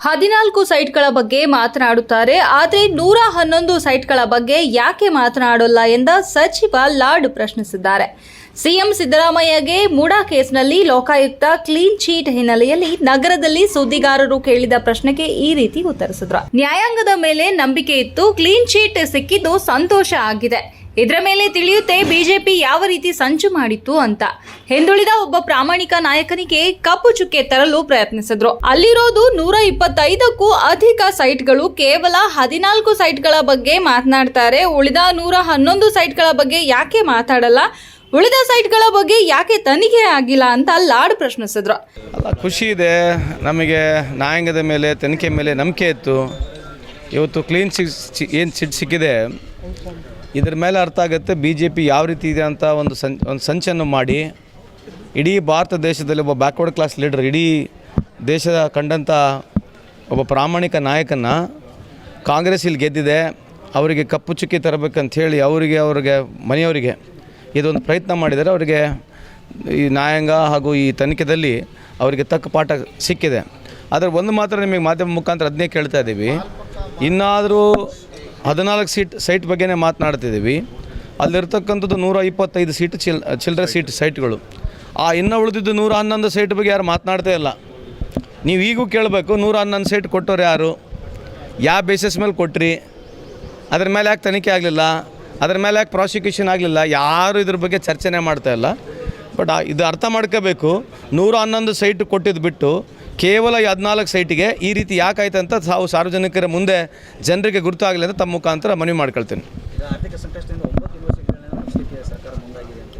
ಹದಿನಾಲ್ಕು ಸೈಟ್ಗಳ ಬಗ್ಗೆ ಮಾತನಾಡುತ್ತಾರೆ. ಆದರೆ ನೂರ ಹನ್ನೊಂದು ಸೈಟ್ಗಳ ಬಗ್ಗೆ ಯಾಕೆ ಮಾತನಾಡೋಲ್ಲ ಎಂದ ಸಚಿವ ಲಾಡ್ ಪ್ರಶ್ನಿಸಿದ್ದಾರೆ. ಸಿಎಂ ಸಿದ್ದರಾಮಯ್ಯಗೆ ಮೂಡಾ ಕೇಸ್ನಲ್ಲಿ ಲೋಕಾಯುಕ್ತ ಕ್ಲೀನ್ ಚೀಟ್ ಹಿನ್ನೆಲೆಯಲ್ಲಿ ನಗರದಲ್ಲಿ ಸುದ್ದಿಗಾರರು ಕೇಳಿದ ಪ್ರಶ್ನೆಗೆ ಈ ರೀತಿ ಉತ್ತರಿಸಿದ್ರು. ನ್ಯಾಯಾಂಗದ ಮೇಲೆ ನಂಬಿಕೆ ಇತ್ತು. ಕ್ಲೀನ್ ಚೀಟ್ ಸಿಕ್ಕಿದ್ದು ಸಂತೋಷ ಆಗಿದೆ. ಇದರ ಮೇಲೆ ತಿಳಿಯುತ್ತೆ, ಬಿಜೆಪಿ ಯಾವ ರೀತಿ ಸಂಚು ಮಾಡಿತ್ತು ಅಂತ. ಹಿಂದುಳಿದ ಒಬ್ಬ ಪ್ರಾಮಾಣಿಕ ನಾಯಕನಿಗೆ ಕಪ್ಪು ಚುಕ್ಕೆ ತರಲು ಪ್ರಯತ್ನಿಸಿದ್ರು. ಅಲ್ಲಿರೋದು ನೂರ ಇಪ್ಪತ್ತೈದಕ್ಕೂ ಅಧಿಕ ಸೈಟ್ಗಳು, ಕೇವಲ ಹದಿನಾಲ್ಕು ಸೈಟ್ಗಳ ಬಗ್ಗೆ ಮಾತನಾಡ್ತಾರೆ. ಉಳಿದ ನೂರ ಹನ್ನೊಂದು ಸೈಟ್ಗಳ ಬಗ್ಗೆ ಯಾಕೆ ಮಾತಾಡಲ್ಲ? ಉಳಿದ ಸೈಟ್ಗಳ ಬಗ್ಗೆ ಯಾಕೆ ತನಿಖೆ ಆಗಿಲ್ಲ ಅಂತ ಲಾಡ್ ಪ್ರಶ್ನಿಸಿದ್ರು. ಅಲ್ಲ, ಖುಷಿ ಇದೆ. ನಮಗೆ ನ್ಯಾಯಾಂಗದ ಮೇಲೆ, ತನಿಖೆ ಮೇಲೆ ನಂಬಿಕೆ ಇತ್ತು. ಇವತ್ತು ಕ್ಲೀನ್ ಸಿಟ್ ಏನು ಸಿಟ್ ಸಿಕ್ಕಿದೆ? ಇದ್ರ ಮೇಲೆ ಅರ್ಥ ಆಗುತ್ತೆ ಬಿ ಜೆ ಪಿ ಯಾವ ರೀತಿ ಇದೆ ಅಂತ ಒಂದು ಸಂ, ಒಂದು ಸಂಚನ್ನು ಮಾಡಿ ಇಡೀ ಭಾರತ ದೇಶದಲ್ಲಿ ಒಬ್ಬ ಬ್ಯಾಕ್ವರ್ಡ್ ಕ್ಲಾಸ್ ಲೀಡರ್ ಇಡೀ ದೇಶದ ಕಂಡಂಥ ಒಬ್ಬ ಪ್ರಾಮಾಣಿಕ ನಾಯಕನ ಕಾಂಗ್ರೆಸ್ ಇಲ್ಲಿ ಗೆದ್ದಿದೆ, ಅವರಿಗೆ ಕಪ್ಪು ಚುಕ್ಕಿ ತರಬೇಕಂತ ಹೇಳಿ ಅವರಿಗೆ ಅವರಿಗೆ, ಮನೆಯವರಿಗೆ ಇದೊಂದು ಪ್ರಯತ್ನ ಮಾಡಿದರೆ ಅವರಿಗೆ ಈ ನ್ಯಾಯಾಂಗ ಹಾಗೂ ಈ ತನಿಖೆದಲ್ಲಿ ಅವರಿಗೆ ತಕ್ಕ ಪಾಠ ಸಿಕ್ಕಿದೆ. ಆದರೆ ಒಂದು ಮಾತ್ರ ನಿಮಗೆ ಮಾಧ್ಯಮ ಮುಖಾಂತರ ಅದನ್ನೇ ಕೇಳ್ತಾ ಇದ್ದೀವಿ. ಇನ್ನಾದರೂ ಹದಿನಾಲ್ಕು ಸೀಟ್ ಸೈಟ್ ಬಗ್ಗೆನೇ ಮಾತನಾಡ್ತಿದ್ದೀವಿ. ಅಲ್ಲಿರ್ತಕ್ಕಂಥದ್ದು ನೂರ ಇಪ್ಪತ್ತೈದು ಸೀಟ್ ಚಿಲ್ ಚಿಲ್ಲರೆ ಸೀಟ್ ಸೈಟ್ಗಳು. ಆ ಇನ್ನು ಉಳಿದಿದ್ದು ನೂರ ಹನ್ನೊಂದು ಸೈಟ್ ಬಗ್ಗೆ ಯಾರು ಮಾತನಾಡ್ತಾ ಇಲ್ಲ. ನೀವು ಈಗೂ ಕೇಳಬೇಕು ನೂರ ಹನ್ನೊಂದು ಸೈಟ್ ಕೊಟ್ಟವ್ರು ಯಾರು? ಯಾವ ಬೇಸಿಸ್ ಮೇಲೆ ಕೊಟ್ರಿ? ಅದ್ರ ಮೇಲೆ ಯಾಕೆ ತನಿಖೆ ಆಗಲಿಲ್ಲ? ಅದ್ರ ಮೇಲೆ ಯಾಕೆ ಪ್ರಾಸಿಕ್ಯೂಷನ್ ಆಗಲಿಲ್ಲ? ಯಾರು ಇದ್ರ ಬಗ್ಗೆ ಚರ್ಚೆನೇ ಮಾಡ್ತಾ ಇಲ್ಲ. ಬಟ್ ಇದು ಅರ್ಥ ಮಾಡ್ಕೋಬೇಕು. ನೂರ ಹನ್ನೊಂದು ಸೈಟ್ ಕೊಟ್ಟಿದ್ದು ಬಿಟ್ಟು ಕೇವಲ ಹದಿನಾಲ್ಕು ಸೈಟಿಗೆ ಈ ರೀತಿ ಯಾಕಾಯ್ತು ಅಂತ ತಾವು ಸಾರ್ವಜನಿಕರ ಮುಂದೆ ಜನರಿಗೆ ಗುರುತಾಗಲಿ ಅಂತ ತಮ್ಮ ಮುಖಾಂತರ ಮನವಿ ಮಾಡ್ಕೊಳ್ತೀನಿ.